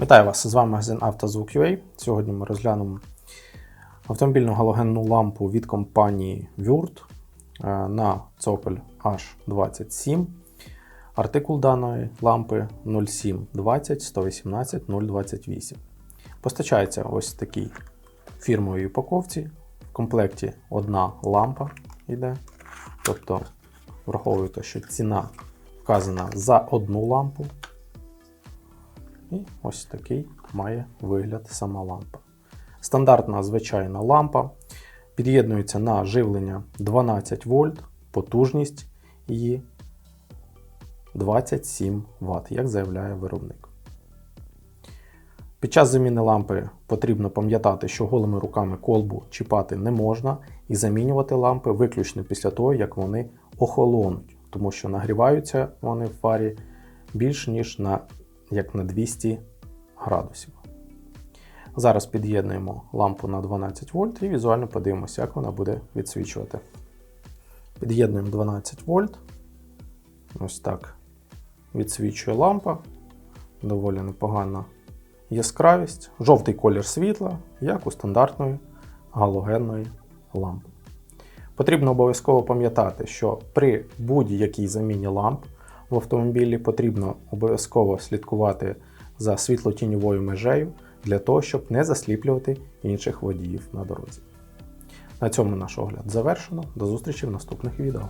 Вітаю вас! З вами магазин «Автозвук.UA». Сьогодні ми розглянемо автомобільну галогенну лампу від компанії Würth е, на Цопель H27. Артикул даної лампи 0720 118 028. Постачається ось такій фірмовій упаковці. В комплекті одна лампа йде. Тобто, враховуйте, що ціна вказана за одну лампу. І ось такий має вигляд сама лампа. Стандартна звичайна лампа. Під'єднується на живлення 12 вольт, потужність її 27 Вт, як заявляє виробник. Під час заміни лампи потрібно пам'ятати, що голими руками колбу чіпати не можна, і замінювати лампи виключно після того, як вони охолонуть, тому що нагріваються вони в фарі більш ніж на як на 200 градусів. Зараз під'єднуємо лампу на 12 вольт і візуально подивимося, як вона буде відсвічувати. Під'єднуємо 12 вольт. Ось так відсвічує лампа. Доволі непогана яскравість, жовтий колір світла, як у стандартної галогенної лампи. Потрібно обов'язково пам'ятати, що при будь-якій заміні ламп в автомобілі потрібно обов'язково слідкувати за світлотіньовою межею для того, щоб не засліплювати інших водіїв на дорозі. На цьому наш огляд завершено. До зустрічі в наступних відео.